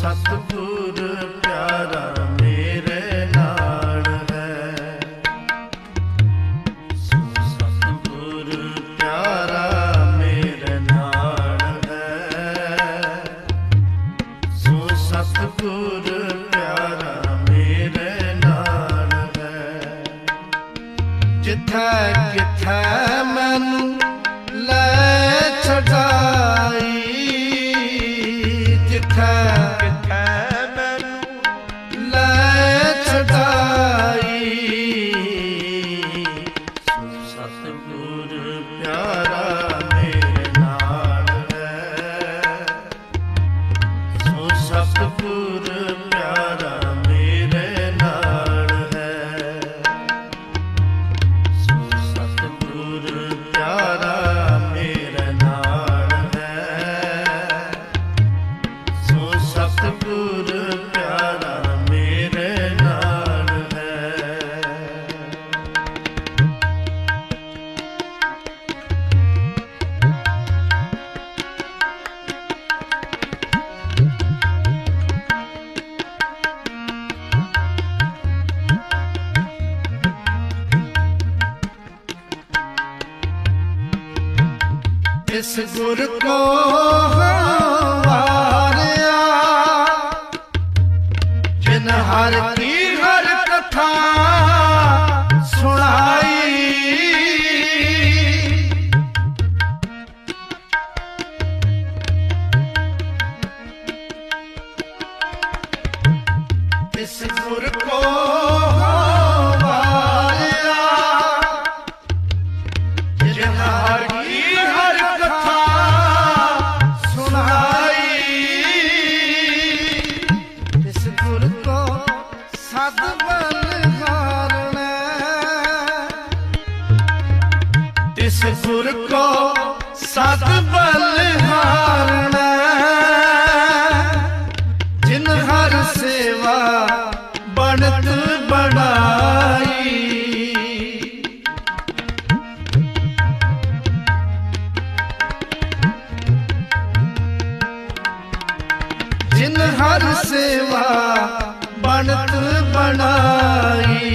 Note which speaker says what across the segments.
Speaker 1: ਸਤਿਗੁਰ ਪਿਆਰਾ ਮੇਰੇ ਨਾਲ ਹੈ। ਸੋ ਸਤਿਗੁਰ ਪਿਆਰਾ ਮੇਰੇ ਨਾਲ ਹੈ। ਸੋ ਸਤਿਗੁਰ ਪਿਆਰਾ ਮੇਰੇ ਨਾਲ ਹੈ। ਜਿੱਥੇ ਕਿੱਥੇ ਮੈਨੂੰ ਲੈ ਛਡਾਈ, ਜਿੱਥੇ ਇਸ ਗੁਰ ਕੋ ਵਾਰਿਆ ਜਿਨ ਹਰ ਕੀ ਹਰ ਕਥਾ ਸੁਣਾਈ। ਇਸ ਗੁਰ ਕੋ ਹਰ ਸੇਵਾ ਬਣਤ ਬਣਾਈ।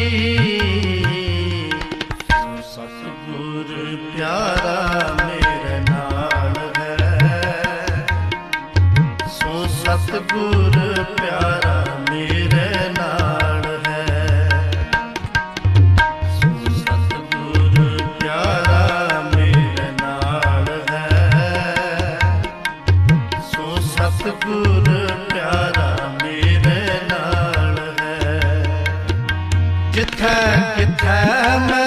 Speaker 1: ਸਤਿਗੁਰ ਪਿਆਰਾ ਜਿੱਥੇ ਕਿੱਥੇ ਮੈਨੂੰ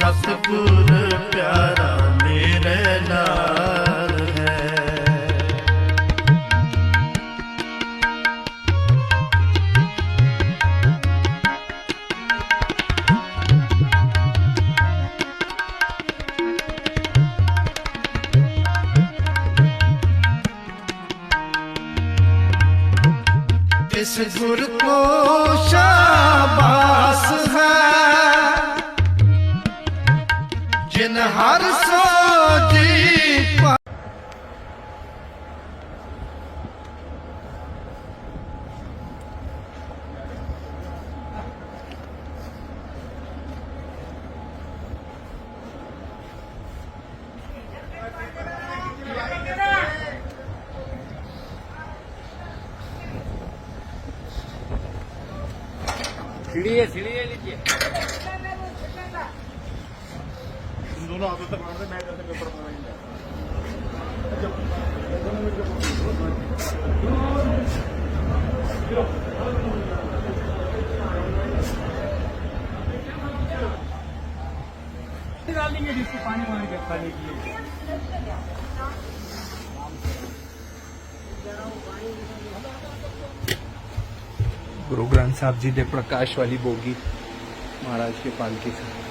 Speaker 1: ਸੋ ਪਿਆਰਾ ਮੇਰੇ ਨਾਲ ਹੈ। ਇਸ ਗੁਰ ਕੋ ਸ਼ਾਬਾਸ ਹੈ। ਹਰ ਸੋਜੀ ਪਾ-
Speaker 2: सीढ़ी है सीढ़ी है नीचे
Speaker 3: गुरु ग्रंथ साहब जी दे
Speaker 2: प्रकाश वाली बोगी महाराज के
Speaker 4: पालकी साहब